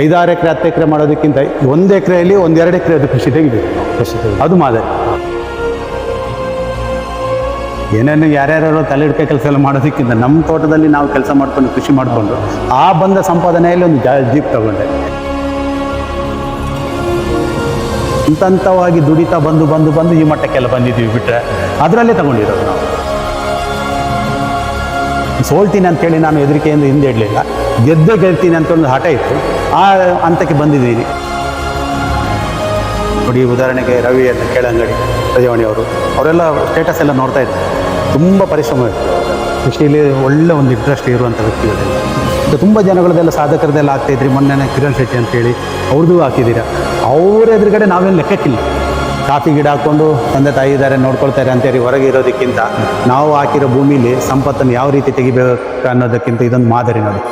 ಐದಾರು ಎಕರೆ, ಹತ್ತು ಎಕರೆ ಮಾಡೋದಕ್ಕಿಂತ ಒಂದು ಎಕರೆಯಲ್ಲಿ ಎರಡು ಎಕರೆ ಅದು ಕೃಷಿ ತೆಗಿಬೇಕು. ಕೃಷಿ ಅದು ಮಾದರಿ ಏನೇನು ಯಾರ್ಯಾರು ತಲೆ ಹಿಡ್ಕೆ ಕೆಲಸ ಎಲ್ಲ ಮಾಡೋದಕ್ಕಿಂತ ನಮ್ಮ ತೋಟದಲ್ಲಿ ನಾವು ಕೆಲಸ ಮಾಡ್ಕೊಂಡು ಕೃಷಿ ಮಾಡಿಕೊಂಡು ಆ ಬಂದ ಸಂಪಾದನೆಯಲ್ಲಿ ಒಂದು ಜೀಪ್ ತಗೊಂಡೆ. ಹಂತ ಹಂತವಾಗಿ ದುಡಿತಾ ಬಂದು ಬಂದು ಬಂದು ಈ ಮಟ್ಟಕ್ಕೆಲ್ಲ ಬಂದಿದ್ದೀವಿ ಬಿಟ್ಟರೆ ಅದರಲ್ಲೇ ತಗೊಂಡಿರೋದು ನಾವು. ಸೋಲ್ತೀನಿ ಅಂತೇಳಿ ನಾನು ಹೆದರಿಕೆಯಿಂದ ಹಿಂದೆ ಇಡಲಿಲ್ಲ ಗೆದ್ದೇ ಗೆಲ್ತೀನಿ ಅಂತ ಒಂದು ಹಠ ಇತ್ತು. ಆ ಹಂತಕ್ಕೆ ಬಂದಿದ್ದೀನಿ. ನೋಡಿ ಉದಾಹರಣೆಗೆ ರವಿ ಅಂತ ಕೇಳಂಗಡಿ ರಜವಾಣಿ ಅವರು. ಅವರೆಲ್ಲ ಸ್ಟೇಟಸ್ ಎಲ್ಲ ನೋಡ್ತಾ ಇದ್ದಾರೆ. ತುಂಬ ಪರಿಶ್ರಮ ಇತ್ತು. ಕೃಷಿಯಲ್ಲಿ ಒಳ್ಳೆ ಒಂದು ಇಂಟ್ರೆಸ್ಟ್ ಇರುವಂಥ ವ್ಯಕ್ತಿಗಳೆಲ್ಲ ಮತ್ತು ತುಂಬ ಜನಗಳದೆಲ್ಲ ಸಾಧಕರದೆಲ್ಲ ಆಗ್ತಾಯಿದ್ರಿ ಮೊನ್ನೆ ಕಿರಣ್ ಶೆಟ್ಟಿ ಅಂತೇಳಿ, ಅವ್ರದ್ದು ಹಾಕಿದ್ದೀರಾ. ಅವ್ರ ಎದುರುಗಡೆ ನಾವೇನು ಲೆಕ್ಕಕ್ಕಿಲ್ಲ. ಕಾಫಿ ಗಿಡ ಹಾಕ್ಕೊಂಡು ತಂದೆ ತಾಯಿ ಇದ್ದಾರೆ ನೋಡ್ಕೊಳ್ತಾರೆ ಅಂತೇಳಿ ಹೊರಗೆ ಇರೋದಕ್ಕಿಂತ ನಾವು ಹಾಕಿರೋ ಭೂಮಿಲಿ ಸಂಪತ್ತನ್ನು ಯಾವ ರೀತಿ ತೆಗಿಬೇಕು ಅನ್ನೋದಕ್ಕಿಂತ ಇದೊಂದು ಮಾದರಿ ನೋಡಿ.